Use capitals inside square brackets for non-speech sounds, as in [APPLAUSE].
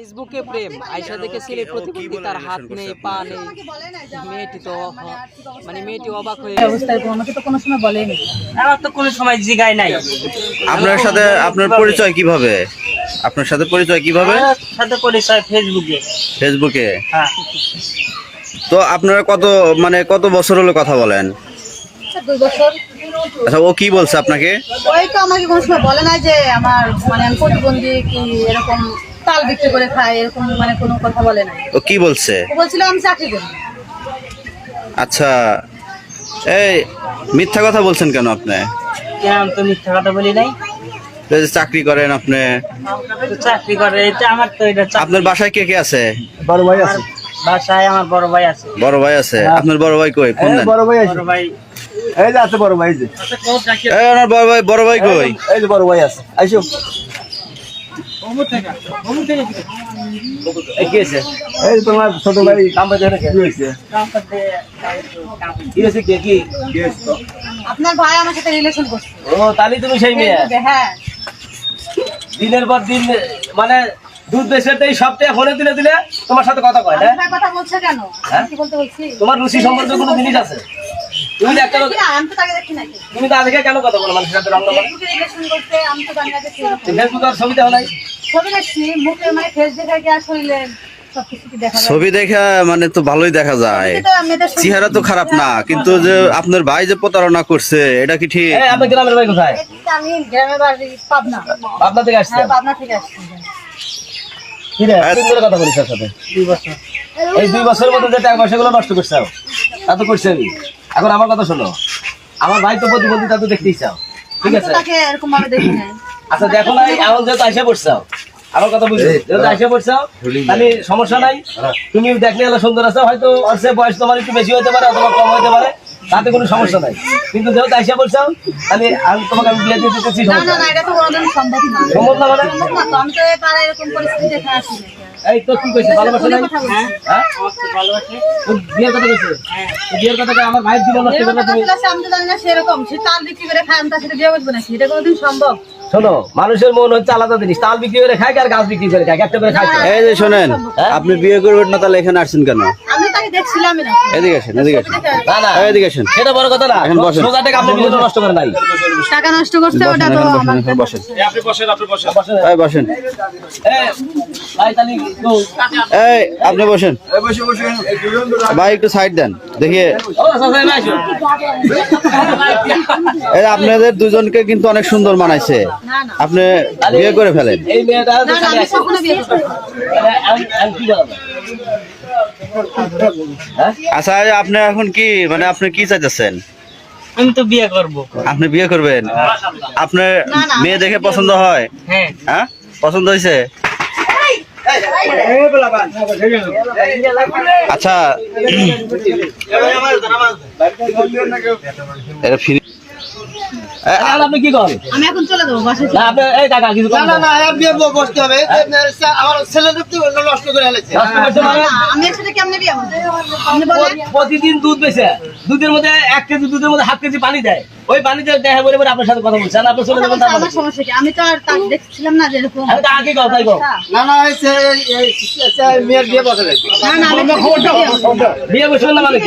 ফেসবুকে প্রেম। আয়সা দেখে ছেলে প্রতিবন্ধী তার হাত নেই পা নেই। মেয়েটি তো মানে মেয়েটি অবাক হয়ে অবস্থায় আমাকে তো কোনো সময় বলেনি। আমার তো কোনো সময় জিগায় নাই। আপনার সাথে আপনার পরিচয় কীভাবে? আপনার সাথে পরিচয় কীভাবে? সাথে পরিচয় ফেসবুকে। ফেসবুকে? হ্যাঁ। তো আপনারা কত মানে কত বছর হলো কথা বলেন? দুই বছর। আচ্ছা ও কি বলছে আপনাকে? ওই তো আমাকে কোনো সময় বলে না যে আমার মানে প্রতিবন্ধী কি এরকম তাল বিক্রি করে খাই এরকম মানে কোনো কথা বলে না। ও কি বলছে? ও বলছিল আমি চাকরি করি। আচ্ছা এই মিথ্যা কথা বলছেন কেন আপনি? কেন আমি তো মিথ্যা কথা বলি নাই। এই যে চাকরি করেন আপনি। তো চাকরি করে এটা আমার তো এটা চাকরি। আপনার বাসায় কে কে আছে? বড় ভাই আছে। বাসায় আমার বড় ভাই আছে। বড় ভাই আছে? আপনার বড় ভাই কই? ফোন এই দেন বড় ভাই আছে। বড় ভাই। এই যে আছে বড় ভাই এই যে। এই ওনার বড় ভাই বড় ভাই কই? এই যে বড় ভাই আছে। আইসো। এই তোমার ছোট ভাই? আপনার ভাই আমার সাথে রিলেশন করছে। ও তাহলে তুমি সেই মেয়ে? হ্যাঁ। দিনের পর দিন মানে দুধ এই সপ্তাহে ফোনে দিলে দিলে তোমার সাথে কথা কয় না কথা বলছে কেন? হ্যাঁ? তোমার রুচি সম্পর্কে কোনো জিনিস আছে? তুমি একটা আমি তো তাকে দেখি নাকি তুমি তো আজকে কেন কথা বলো মানুষের সাথে রং করতে আমি তো জানি ফেসবুক আর ছবি দেওয়া নাই। ছবি দেখছি মুখে মানে ফেস দেখে কি আর শরীরে দেখা ছবি দেখা মানে তো ভালোই দেখা যায়। চেহারা তো খারাপ না কিন্তু যে আপনার ভাই যে প্রতারণা করছে এটা কি ঠিক? এই আপনার গ্রামের ভাই কোথায়? আমি গ্রামের বাড়ি পাবনা। আপনার থেকে আসছে হ্যাঁ পাবনা থেকে আসছি। কি রে তিন কথা বলিস তার সাথে। দুই বছর। এই দুই বছরের মধ্যে যে টাকা পয়সাগুলো নষ্ট করছে তা তো করছে আমি এখন আমার কথা শোনো। আমার ভাই তো প্রতিবন্ধী তা তো দেখতেই চাও। ঠিক আছে? এরকম ভাবে দেখি নাই। আচ্ছা দেখো নাই এখন যেহেতু আইসা পড়ছাও আমার কথা বুঝছ যেহেতু আইসা পড়ছাও তাহলে সমস্যা নাই। তুমি দেখলে হলো সুন্দর আছো হয়তো অর্থে বয়স তোমার একটু বেশি হতে পারে অথবা কম হতে পারে তাতে কোনো সমস্যা নাই। কিন্তু যেহেতু আইসা পড়ছাও তাহলে আমি তোমাকে আমি বিয়ে দিতে চাচ্ছি না না সমস্যা না নাই। এটা তো কোনোদিন সম্ভব না। মানে? সম্ভব না তো আমি তো এরকম পরিস্থিতি দেখে আসি নাকি। এই তো কি কইছে? ভালোবাসা নাই? হ্যাঁ? হ্যাঁ আমার ভালোবাসে। ও বিয়ের কথা কইছে? হ্যাঁ বিয়ের কথা আমার ভাইয়ের জীবন নষ্ট এরকম করবে তুমি আমি তো জানি না সেরকম। সে তার বিক্রি করে খায় আমি তার সাথে বিয়ে বসবো না সেটা কোনোদিন সম্ভব? শোনো মানুষের মন হচ্ছে আলাদা জিনিস। তাল বিক্রি করে খায় আর গাছ বিক্রি করে খায় একটা করে খায়। এই যে শোনেন আপনি বিয়ে করবেন না তাহলে এখানে আসছেন কেন? আমি তাকে দেখছিলাম এদিকে আসেন এদিকে আসেন। না না। এই, এদিকে আসেন। সেটা বড় কথা না। এখন বসেন। সোজা টাকা আপনি বিনোদন নষ্ট করে নাই। টাকা নষ্ট করছে বসেন ওটা তো এখানে আমার বসেন এখানে বসেন এই বসেন। ভাই এই আপনি বসেন। ভাই একটু সাইড দেন। দেখিয়ে [LAUGHS] এই আপনাদের দুজনকে কিন্তু অনেক সুন্দর মানাইছে। না না। আপনি বিয়ে করে ফেলেন। হ্যাঁ? আচ্ছা আপনি এখন কি মানে আপনি কি চাইতেছেন? আমি তো বিয়ে করব। আপনি বিয়ে করবেন? আপনার মেয়ে দেখে পছন্দ হয়? হ্যাঁ। হ্যাঁ? পছন্দ হয়েছে? আচ্ছা। এটা ফিরে আপনি কি করেন? আমি এখন চলে যাব বাসায় না আপনি এই টাকা কিছু না না। না বসতে হবে। আমার ছেলে নষ্ট করে ফেলেছে। আমি একসাথে কেমনে বিয়ে আপনি বলেন। প্রতিদিন দুধ বেচে দুধের মধ্যে এক কেজি দুধের মধ্যে হাফ কেজি পানি দেয়। ওই পানিতে দেখা বলে আপনার সাথে কথা বলছেন আপনি চলে যাবেন আমার সমস্যা কি? আমি তো আর তাকে দেখছিলাম না যে এরকম আমি তো আগে না না এই মেয়ের বিয়ে বসে না না আমি বিয়ে না। মানে